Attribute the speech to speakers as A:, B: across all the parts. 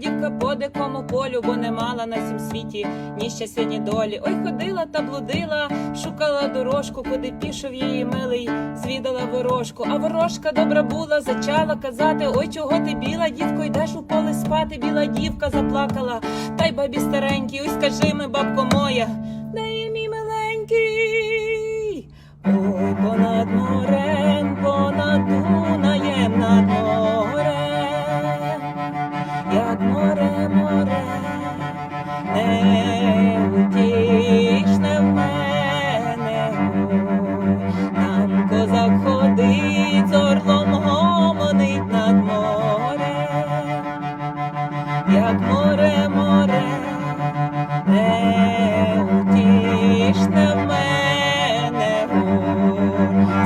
A: дівка по дикому полю, бо не мала на сім світі ні щастя, ні долі. Ой, ходила та блудила, шукала дорожку, куди пішов її милий, звідала ворожку. А ворожка добра була, зачала казати: Ой, чого ти біла, дівко, йдеш у поле спати, біла дівка заплакала. Та й бабі старенькій, ой, скажи ми, бабко моя, де є мій миленький? Ой, понад як море, море, не утішне.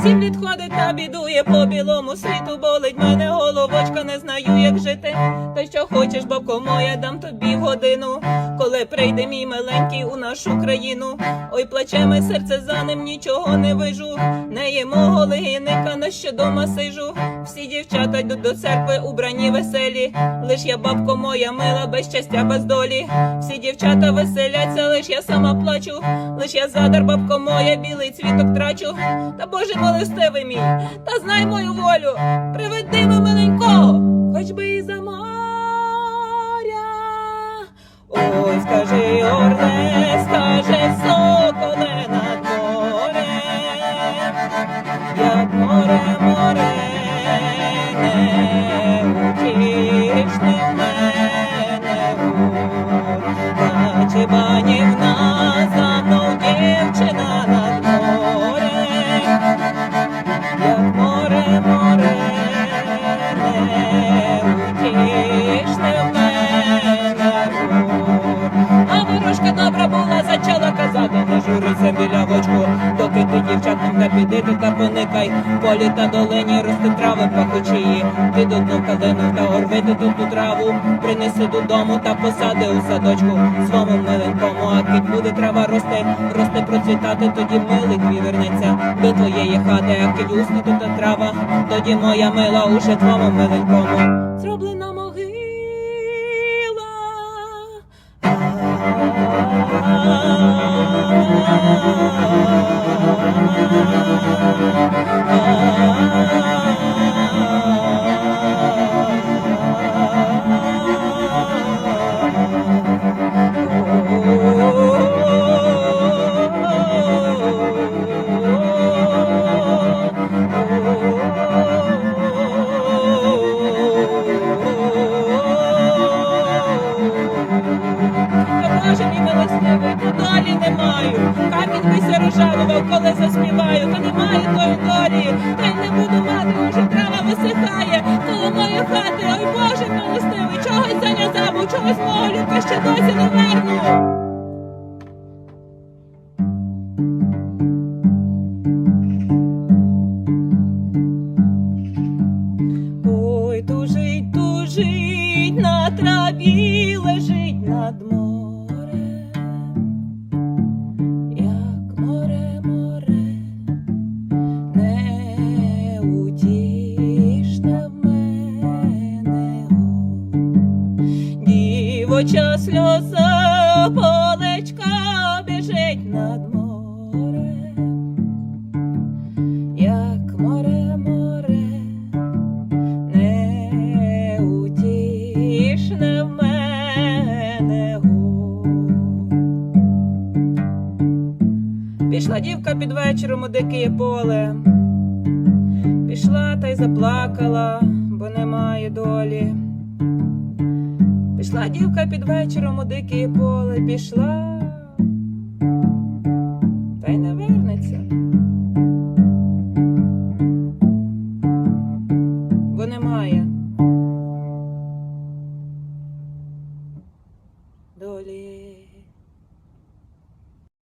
A: Сім літ ходить та бідує по білому світу, болить мене головочка, не знаю, як жити. Та що хочеш, бабко моя, дам тобі годину, коли прийде мій миленький у нашу країну. Ой, плаче ми серце за ним, нічого не вижу. Не їмо голигиника, на що дома сижу. Всі дівчата йдуть до церкви, убрані веселі. Лиш я, бабко моя, мила, без щастя, без долі. Всі дівчата веселяться, лиш я сама плачу. Лиш я задар, бабко моя, білий цвіток трачу. Та Боже милостивий мій, та знай мою волю. Приведи ми миленького, хоч би і за моря. Ой, скажи, орле, скажи, соколе над морем, як море, дівчатам та ти поникай, полі та долині рости трави пахучії, під одну калину та орвити тут ту траву, принеси додому та посади у садочку, свому миленькому, а кить буде трава рости, рости процвітати, тоді милий твій вернеться до твоєї хати, а кить усне тут та трава, тоді моя мила уже твому миленькому. Зроблена вися коли заспіваю, то немає тої долі, та й не буду мати, уже трава висихає, коло моєї хати, ой Боже милостивий, чогось за не чогось мого любка ще досі не верну. Дівоча сльоза полечка біжить над морем, як море, море, не утішне в мене. Пішла дівка під вечором у дике поле, пішла та й заплакала, бо немає долі. Пішла дівка під вечором у дике поле пішла, та й не вернеться. Бо немає.